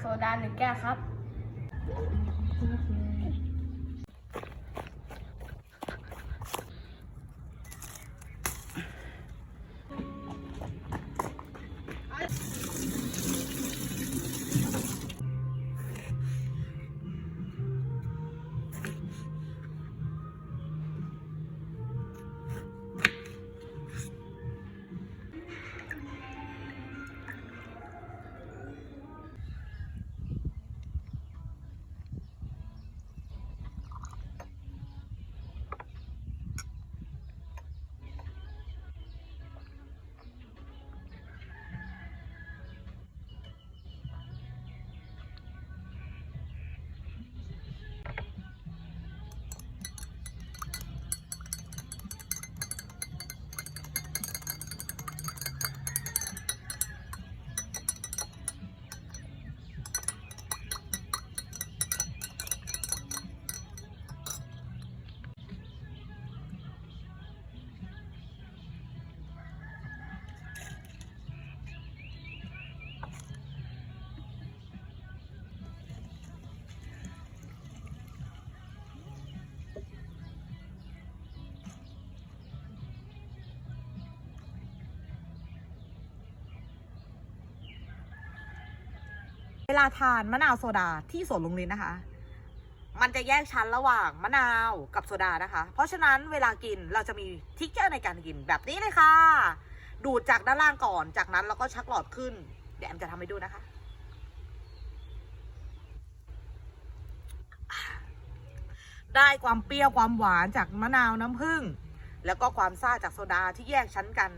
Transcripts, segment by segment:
โซดาหนึ่งแก้วครับ เวลาทานมะนาวโซดาที่สวนลุงลินนะคะ มันจะแยกชั้นระหว่างมะนาวกับโซดานะคะ เพราะฉะนั้นเวลากินเราจะมีทิกเจอร์ในการกินแบบนี้เลยค่ะ ดูดจากด้านล่างก่อน จากนั้นเราก็ชักหลอดขึ้น เดี๋ยวแอมจะทำให้ดูนะคะ ได้ความเปรี้ยวความหวานจากมะนาวน้ำผึ้งแล้วก็ความซ่าจากโซดาที่แยกชั้นกัน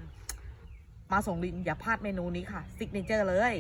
มาส่งลินอย่าพลาดเมนูนี้ค่ะซิกเนเจอร์เลย